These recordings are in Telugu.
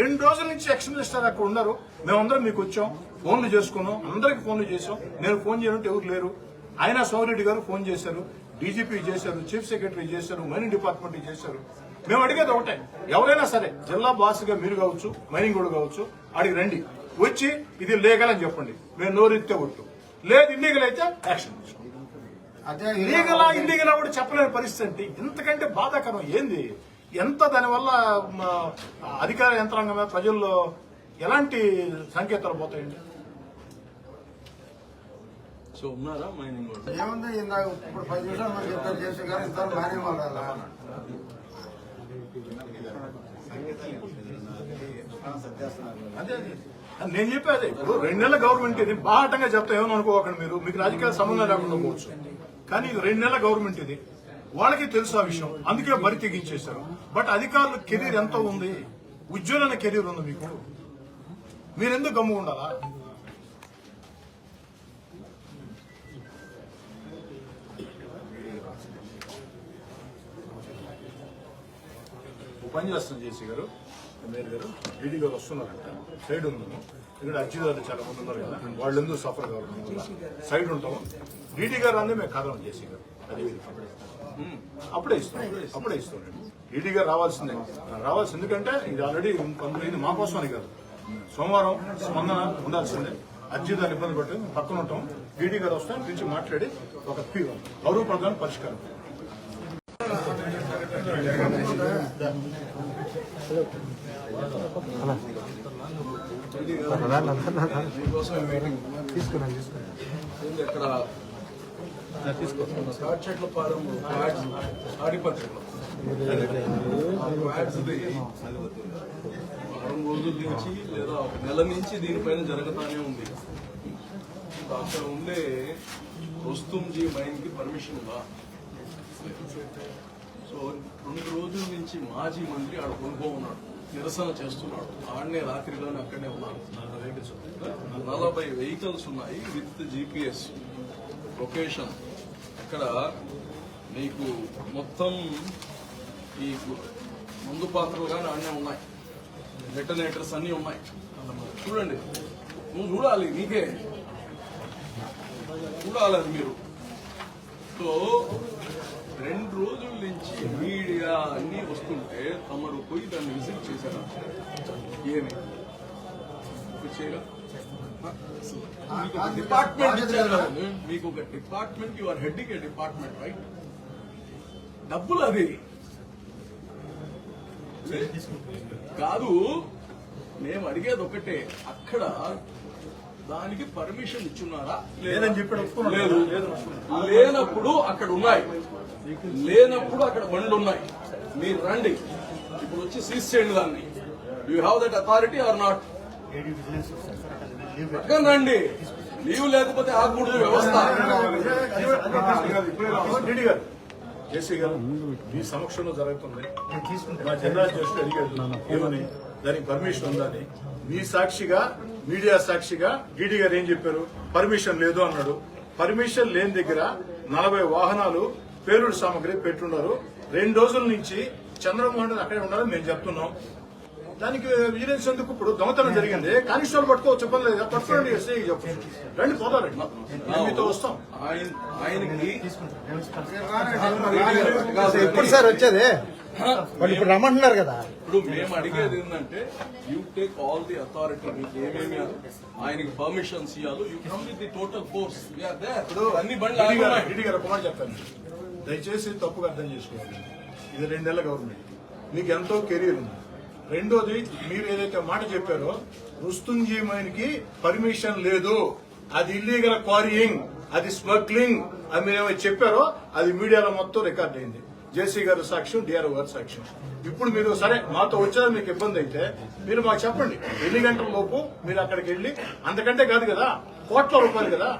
రెండు రోజుల నుంచి ఎక్షన్ మినిస్టర్ అక్కడ ఉన్నారు. మేమందరం మీకు వచ్చాం ఫోన్లు చేసుకున్నాం అందరికి ఫోన్లు చేసాం నేను ఫోన్ చేయనంటే ఎవరు లేరు. ఆయన సోమిరెడ్డి గారు ఫోన్ చేశారు డీజీపీ చేశారు చీఫ్ సెక్రటరీ చేశారు మైనింగ్ డిపార్ట్మెంట్ చేశారు. మేము అడిగేది ఒకటే ఎవరైనా సరే జిల్లా బాస్గా మీరు కావచ్చు మైనింగ్ కూడా కావచ్చు అడిగి రండి. వచ్చి ఇది లీగల్ అని చెప్పండి. మేము నోరెత్తే ఒట్టు లేదు ఇల్లీగల్ అయితే యాక్షన్ లీగలా ఇల్లీగలా కూడా చెప్పలేని పరిస్థితి అంటే ఇంతకంటే బాధాకరం ఏంది? ఎంత దానివల్ల అధికార యంత్రాంగమే ప్రజల్లో ఎలాంటి సంకేతాలు పోతాయండి? సో ఉన్నారా మైనింగ్ వాళ్ళు? ఏముంది ఇందాక ఇప్పుడు పది నిమిషాలు మనకి ఇద్దరు చేసే గారు ఇద్దరు మానే వాళ్ళు అదే అదే. నేను చెప్పేది ఇప్పుడు రెండు నెలల గవర్నమెంట్ ఇది బాహటంగా చెప్తా ఏమని అనుకోకండి మీరు. మీకు రాజకీయ సంబంధం లేకుండా పోవచ్చు. కానీ ఇది రెండు నెలల గవర్నమెంట్ ఇది. వాళ్ళకి తెలుసు ఆ విషయం. అందుకే బరి తెగించేశారు. బట్ అధికారుల కెరీర్ ఎంత ఉంది? ఉజ్వలన కెరీర్ ఉంది మీకు. మీరెందుకు గమ్ము ఉండాలా? పని చేస్తాం జేసీ గారు మేయర్ గారు. డీడీ గారు వస్తున్నారంట. సైడ్ ఉన్నాము ఇక్కడ అర్జీదారులు చాలా మంది ఉన్నారు కదా. వాళ్ళు ఎందుకు సఫర్ కావడం సైడ్ ఉంటాము. డీడీ గారు అందే మేము కదలం జేసీ గారు. అది ఉమ్, అప్పుడే ఇస్తాం. అప్పుడే ఇస్తాం. డీడీ గారు రావాల్సిందే. రావాల్సింది ఎందుకంటే ఇది ఆల్రెడీ కొంతమంది మా కోసమని కాదు. సోమవారం స్పందన ఉండాల్సిందే. అర్జీదారులు ఇబ్బంది పట్టి పక్కన ఉంటాం. డీడీ గారు వస్తాం పిలిచి మాట్లాడి ఒక గౌరవ ప్రధాన పరిష్కారం. తీసుకున్నాను తీసుకున్నాను. ఏంది చెట్ల ఆ వారం రోజుల నుంచి లేదా ఒక నెల నుంచి దీనిపైన జరుగుతానే ఉంది. అక్కడ ఉండే రుస్తుంజీ మైన్కి పర్మిషన్ ఉందా? సో రెండు రోజుల నుంచి మాజీ మంత్రి ఆడ కొనుక్కో ఉన్నాడు నిరసన చేస్తున్నాడు. ఆడనే రాత్రిలోనే అక్కడనే ఉన్నాడు. నలభై వెహికల్స్ ఉన్నాయి విత్ జీపీఎస్ లొకేషన్. ఇక్కడ నీకు మొత్తం ఈ మందు పాత్రలు కానీ ఉన్నాయి. డెటనేటర్స్ అన్ని ఉన్నాయి. చూడండి. నువ్వు చూడాలి నీకే. చూడాలి అది మీరు. సో రెండు రోజుల నుంచి మీడియా అన్ని వస్తుంటే తమరు పోయి దాన్ని విజిట్ చేశారా? ఏమి? డిపార్ట్మెంట్ మీకు ఒక department you are heading a department right డబ్బులు అది. కాదు మేము అడిగేది ఒకటే అక్కడ దానికి పర్మిషన్ ఇచ్చున్నారా? లేదని ఒప్పుకున్నాడు. లేదు. లేనప్పుడు అక్కడ ఉన్నాయి. లేనప్పుడు అక్కడ బండ్లు ఉన్నాయి. మీరు రండి. ఇప్పుడు వచ్చి సీజ్ చేయండి దాన్ని. You have that authority or not పక్కన రండి. లీవ్ లేకపోతే ఆగకూడదు వ్యవస్థ. రెడ్డి గారు జేసీ గారు మీ సమక్షంలో జరుగుతుంది. మా జిల్లా జడ్జి అడిగాడు ఏమని? దానికి పర్మిషన్ ఉందని. మీ సాక్షిగా మీడియా సాక్షిగా డీడీ గారు ఏం చెప్పారు? పర్మిషన్ లేదు అన్నాడు. పర్మిషన్ లేని దగ్గర నలభై వాహనాలు పేలుడు సామాగ్రి పెట్టున్నారు రెండు రోజుల నుంచి చంద్రమోహన్ రెడ్డి అక్కడే ఉన్నారని మేము చెప్తున్నాం. దానికి విజిలెన్స్ ఎందుకు? ఇప్పుడు దొంగతనం జరిగింది. కానిస్టేబుల్ పట్టుకోవచ్చు ఇబ్బంది లేదు. పట్టుకోండి ఎస్ఐ చెప్పచ్చు రండి పోదారండి మీతో వస్తాం. ఆయన ఆయనకి ఎప్పుడు సార్ వచ్చేది? ఇప్పుడు రమ్మంటున్నారు కదా. ఇప్పుడు మేము అడిగేది ఏంటంటే you take all the authority మీకు ఏమేమి ఆయనకి పర్మిషన్స్ ఇవ్వాలి you come with the total force అన్ని బండ్లు ఒక మాట చెప్తాను దయచేసి తప్పుగా అర్థం చేసుకోవాలి ఇది రెండు నెలల గవర్నమెంట్ మీకు ఎంతో కెరీర్ ఉంది. రెండోది మీరు ఏదైతే మాట చెప్పారో రుస్తుంజీ మైన్కి పర్మిషన్ లేదు. అది ఇల్లీగల్ క్వారీయింగ్ అది స్మగ్లింగ్ అని మీరు ఏమైనా చెప్పారో అది మీడియాలో మొత్తం రికార్డ్ అయింది. జేసీ గారు సాక్ష్యం డిఆర్ఓ గారు సాక్ష్యం. ఇప్పుడు మీరు సరే మాతో వచ్చారు మీకు ఇబ్బంది అయితే మీరు మాకు చెప్పండి. ఎన్ని గంటల లోపు మీరు అక్కడికి వెళ్ళి అంతకంటే కాదు కదా కోట్ల రూపాయలు కదా.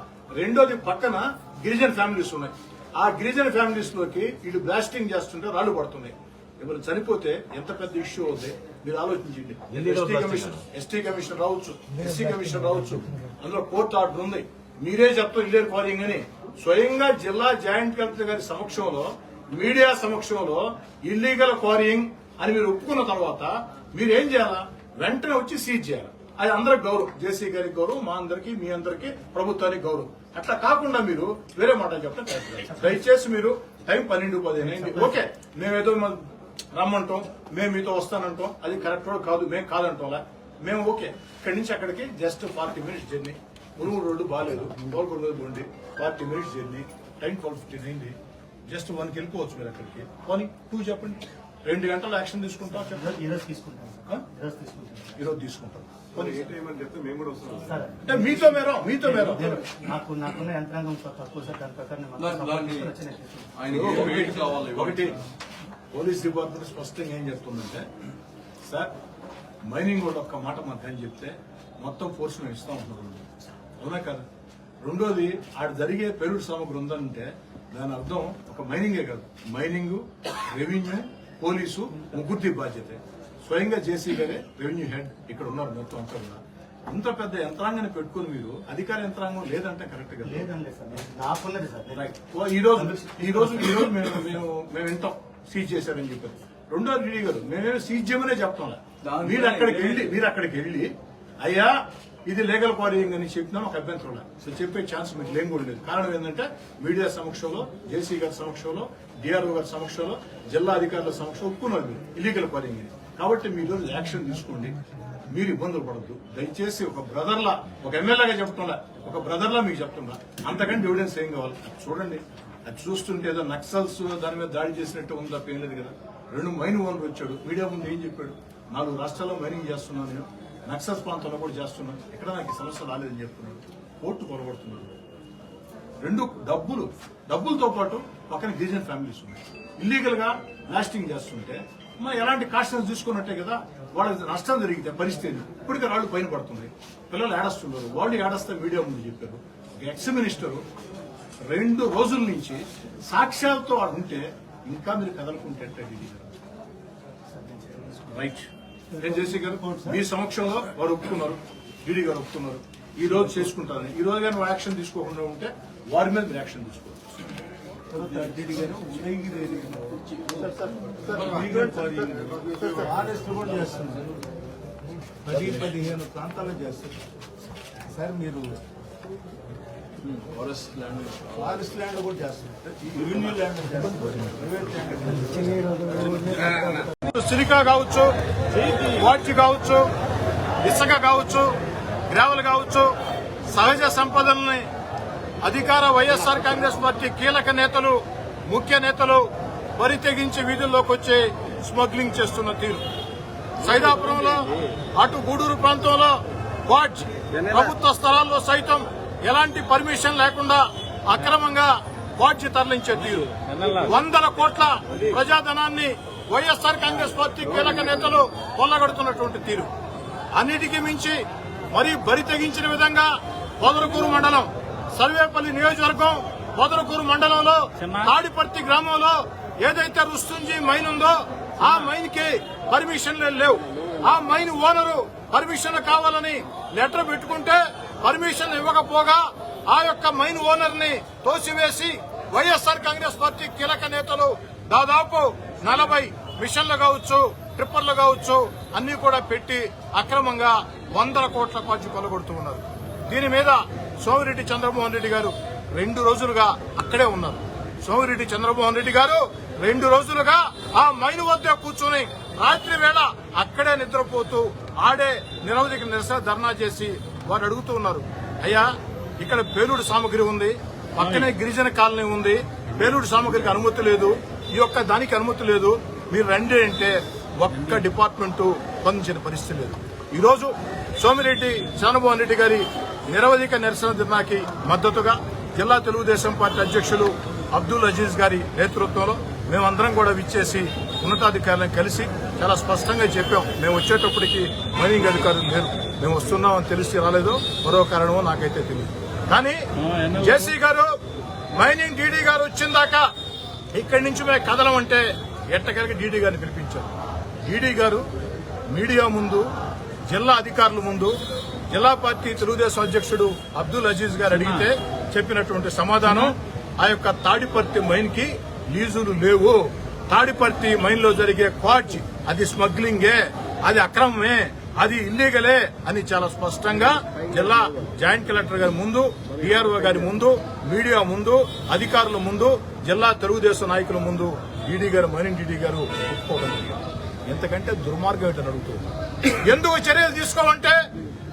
రెండోది పక్కన గిరిజన ఫ్యామిలీస్ ఉన్నాయి. ఆ గిరిజన ఫ్యామిలీస్లోకి వీళ్ళు బ్లాస్టింగ్ చేస్తుంటే రాళ్ళు పడుతున్నాయి. ఇప్పుడు చనిపోతే ఎంత పెద్ద ఇష్యూ అవుతాయి మీరు ఆలోచించండి. ఎస్టీ కమిషన్ ఎస్టీ కమిషన్ రావచ్చు ఎస్సీ కమిషన్ రావచ్చు. అందులో కోర్టు ఆర్డర్ ఉంది. మీరే చెప్తారు ఇల్లేరు క్వారింగ్ అని స్వయంగా జిల్లా జాయింట్ కలెక్టర్ గారి సమక్షంలో మీడియా సమక్షంలో ఇల్లీగల్ క్వారింగ్ అని మీరు ఒప్పుకున్న తర్వాత మీరు ఏం చేయాలా? వెంటనే వచ్చి సీజ్ చేయాలి? అది అందరికి గౌరవం. జేసీ గారికి గౌరవం మా అందరికి మీ అందరికి ప్రభుత్వానికి గౌరవం. అట్లా కాకుండా మీరు వేరే మాట చెప్పడం కరెక్ట్. కాదు. దయచేసి మీరు టైం పన్నెండు పదిహేను ఓకే. మేమేదో రమ్మంటాం మేము మీతో వస్తానంటాం అది కరెక్ట్ కూడా కాదు మేము కాదంటాంలా? మేము ఓకే. ఇక్కడి నుంచి అక్కడికి జస్ట్ ఫార్టీ మినిట్స్ జర్నీ మురుగు రోడ్డు బాగాలేదు గోల్కొండ మీద పోండి forty minutes journey time twelve fifteen అయింది. జస్ట్ వన్కి వెళ్ళిపోవచ్చు మీరు అక్కడికి. పోనీ టూ చెప్పండి. రెండు గంటలు యాక్షన్ తీసుకుంటాం చెప్పండి. ఈరోజు తీసుకుంటాం. ఆ? ఈరోజు తీసుకుంటాం. అంటే మీతో మేరం మీతో మేరం. నాకు నాకున్న యంత్రాంగం సార్ తక్కువ దాని ప్రకారం ఒకటి పోలీస్ డిపార్ట్మెంట్ స్పష్టంగా ఏం చెప్తుందంటే సార్ మైనింగ్ కూడా ఒక్క మాట మాకు అని చెప్తే మొత్తం ఫోర్స్ మేము ఇస్తాం ఉంటున్నాం అవునా కదా? రెండోది ఆడ జరిగే పెరుడు సామగ్రి ఉందంటే దాని అర్థం ఒక మైనింగే కాదు. మైనింగ్ రెవెన్యూ పోలీసు ముగ్గురిది బాధ్యతే. స్వయంగా జేసీ గారే రెవెన్యూ హెడ్ ఇక్కడ ఉన్నారు మొత్తం అంతా కూడా. ఇంత పెద్ద యంత్రాంగాన్ని పెట్టుకుని మీరు అధికార యంత్రాంగం లేదంటే కరెక్ట్ రోజు ఈ రోజు ఈ రోజు మేము మేము మేము వింటాం. సీజ్ చేశారని చెప్పారు. రెండో డీడీ గారు మేమేమో సీజ్ చేయమనే చెప్తాం. మీరు అక్కడికి వెళ్ళి మీరు అక్కడికి వెళ్ళి అయ్యా ఇది లీగల్ క్వారీయింగ్ అని చెప్పినా ఒక అభ్యంతరం సో చెప్పే ఛాన్స్ మీకు లేని కూడా లేదు. కారణం ఏంటంటే మీడియా సమక్షంలో జేసీ గారి సమక్షంలో డిఆర్ఓ గారి సమక్షంలో జిల్లా అధికారుల సమక్షంలో ఒప్పుకున్నారు మీరు. ఇల్లీగల్ క్వారీయింగ్ అని. కాబట్టి మీరు యాక్షన్ తీసుకోండి. మీరు ఇబ్బందులు పడద్దు. దయచేసి ఒక బ్రదర్లా ఒక ఎమ్మెల్యేగా చెప్తున్నా ఒక బ్రదర్లా మీకు చెప్తున్నా. అంతకంటే ఎవిడెన్స్ ఏం కావాలి? చూడండి. అది చూస్తుంటే ఏదో నక్సల్స్ దాని మీద దాడి చేసినట్టు ఉందా ఏం లేదు కదా. రెండు మైన్ ఓనర్ వచ్చాడు. మీడియా ముందు ఏం చెప్పాడు? నాలుగు రాష్ట్రాల్లో మైనింగ్ చేస్తున్నాను నేను. నక్సల్స్ ప్రాంతంలో కూడా చేస్తున్నాను ఎక్కడ నాకు సమస్య రాలేదని చెప్తున్నాడు. కోర్టు కొనబడుతున్నాడు రెండు డబ్బులు డబ్బులతో పాటు పక్కన గిరిజన ఫ్యామిలీస్ ఉన్నాయి. ఇల్లీగల్గా బ్లాస్టింగ్ చేస్తుంటే మనం ఎలాంటి కాస్టన్స్ తీసుకున్నట్టే కదా వాళ్ళకి నష్టం జరిగితే పరిస్థితి ఇప్పటికే రాళ్ళు పైన పడుతుంది పిల్లలు ఏడస్తున్నారు. వాళ్ళు ఏడస్తే మీడియా ముందు చెప్పారు. ఒక ఎక్స్ మినిస్టర్ రెండు రోజుల నుంచి సాక్ష్యాలతో వాడు ఉంటే ఇంకా మీరు కదలకుంటే ఎట్లా డీడీ గారు? రైట్. ఏం చేసి గారు? మీ సమక్షంలో వారు ఒప్పుకున్నారు. డీడీ గారు ఒప్పుకున్నారు. ఈ రోజు చేసుకుంటారని. ఈ రోజు కానీ యాక్షన్ తీసుకోకుండా ఉంటే వారి మీద మీరు యాక్షన్ చేస్తున్నారు. పది పదిహేను ప్రాంతాలు చేస్తారు సార్ మీరు ఫారెస్ట్ ల్యాండ్ ల్యాండ్ కూడా చేస్తున్నారు సిలికా కావచ్చు వాచి కావచ్చు ఇసుక కావచ్చు గ్రావెల్ కావచ్చు సహజ సంపదల్ని అధికార వైఎస్ఆర్ కాంగ్రెస్ పార్టీ కీలక నేతలు ముఖ్య నేతలు బరి తెగించి వీధుల్లోకి వచ్చి స్మగ్లింగ్ చేస్తున్న తీరు. సైదాపురంలో అటు గూడూరు ప్రాంతంలో వాచ్ ప్రభుత్వ స్థలాల్లో సైతం ఎలాంటి పర్మిషన్ లేకుండా అక్రమంగా వాచ్ తరలించే తీరు. వందల కోట్ల ప్రజాధనాన్ని వైఎస్ఆర్ కాంగ్రెస్ పార్టీ కీలక నేతలు కొల్లగొడుతున్నటువంటి తీరు. అన్నిటికీ మించి మరీ బరి తెగించిన విధంగా పొదరకూరు మండలం సర్వేపల్లి నియోజకవర్గం పొదరకూరు మండలంలో తాడిపర్తి గ్రామంలో ఏదైతే రుస్తుంజీ మైన్ ఉందో ఆ మైన్కి పర్మిషన్లు లేవు. ఆ మైన్ ఓనరు పర్మిషన్ కావాలని లెటర్ పెట్టుకుంటే పర్మిషన్ ఇవ్వకపోగా ఆ యొక్క మైన్ ఓనర్ని తోసివేసి వైఎస్ఆర్ కాంగ్రెస్ పార్టీ కీలక నేతలు దాదాపు నలభై మిషన్లు కావచ్చు ట్రిప్పర్లు కావచ్చు అన్ని కూడా పెట్టి అక్రమంగా వందల కోట్ల ఖర్చు కొలగొడుతూ ఉన్నారు. దీని మీద సోమిరెడ్డి చంద్రమోహన్ రెడ్డి గారు రెండు రోజులుగా అక్కడే ఉన్నారు. సోమిరెడ్డి చంద్రమోహన్ రెడ్డి గారు రెండు రోజులుగా ఆ మైన్ వద్ద కూర్చొని రాత్రి వేళ అక్కడే నిద్రపోతూ ఆడే నిరవధిక నిరసన ధర్నా చేసి వారు అడుగుతూ ఉన్నారు. అయ్యా ఇక్కడ పేలుడు సామగ్రి ఉంది. పక్కనే గిరిజన కాలనీ ఉంది. పేలుడు సామగ్రికి అనుమతి లేదు. ఈ యొక్క దానికి అనుమతి లేదు. మీరు రండి అంటే ఒక్క డిపార్ట్మెంట్ స్పందించిన పరిస్థితి లేదు. ఈ రోజు సోమిరెడ్డి చంద్రమోహన్ రెడ్డి గారి నిరవధిక నిరసన ధర్నాకి మద్దతుగా జిల్లా తెలుగుదేశం పార్టీ అధ్యక్షులు అబ్దుల్ అజీజ్ గారి నేతృత్వంలో మేమందరం కూడా విచ్చేసి ఉన్నతాధికారులను కలిసి చాలా స్పష్టంగా చెప్పాం. మేము వచ్చేటప్పటికి మైనింగ్ అధికారులు లేరు. మేము వస్తున్నామని తెలిసి రాలేదో మరో కారణమో నాకైతే తెలియదు. కానీ జేసీ గారు మైనింగ్ డీడీ గారు వచ్చిందాకా ఇక్కడి నుంచి మేము కదలమంటే ఎట్టగలిగి డీడీ గారిని పిలిపించారు. డీడీ గారు మీడియా ముందు జిల్లా అధికారుల ముందు జిల్లా పార్టీ తెలుగుదేశం అధ్యక్షుడు అబ్దుల్ అజీజ్ గారు అడిగితే చెప్పినటువంటి సమాధానం ఆ యొక్క తాడిపర్తి మైన్కి లీజులు లేవు. తాడిపర్తి మైన్లో జరిగే క్వాడ్జ్ అది స్మగ్లింగే అది అక్రమమే అది ఇల్లీగలే అని చాలా స్పష్టంగా జిల్లా జాయింట్ కలెక్టర్ గారి ముందు డిఆర్ఓ గారి ముందు మీడియా ముందు అధికారుల ముందు జిల్లా తెలుగుదేశం నాయకుల ముందు ఈడీ గారు మైనింగ్ డీడీ గారు ఒప్పుకోగలిగారు ఎంతకంటే దుర్మార్గం ఏంటని అడుగుతున్నారు. ఎందుకు చర్యలు తీసుకోమంటే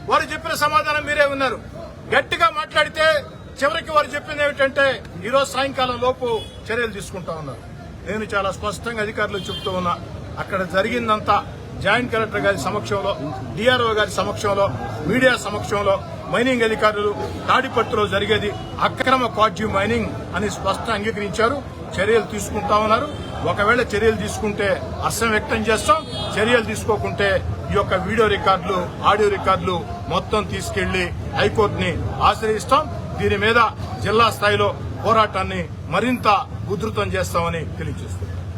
వారు చెప్పిన సమాధానం మీరే ఉన్నారు గట్టిగా మాట్లాడితే చివరికి వారు చెప్పింది ఏమిటంటే ఈరోజు సాయంకాలం లోపు చర్యలు తీసుకుంటా ఉన్నారు. నేను చాలా స్పష్టంగా అధికారులు చెప్తూ ఉన్నా అక్కడ జరిగిందంతా జాయింట్ కలెక్టర్ గారి సమక్షంలో డిఆర్ఓ గారి సమక్షంలో మీడియా సమక్షంలో మైనింగ్ అధికారులు తాడిపట్టులో జరిగేది అక్రమ క్వాడ్యూ మైనింగ్ అని స్పష్టంగా అంగీకరించారు. చర్యలు తీసుకుంటా ఉన్నారు. ఒకవేళ చర్యలు తీసుకుంటే అస్సం వ్యక్తం చేస్తాం. చర్యలు తీసుకోకుంటే ఈ యొక్క వీడియో రికార్డులు ఆడియో రికార్డులు మొత్తం తీసుకెళ్ళి హైకోర్టుని ఆశ్రయిస్తాం. దీని మీద జిల్లా స్థాయిలో పోరాటాన్ని మరింత ఉధృతం చేస్తామని తెలియజేస్తున్నాం.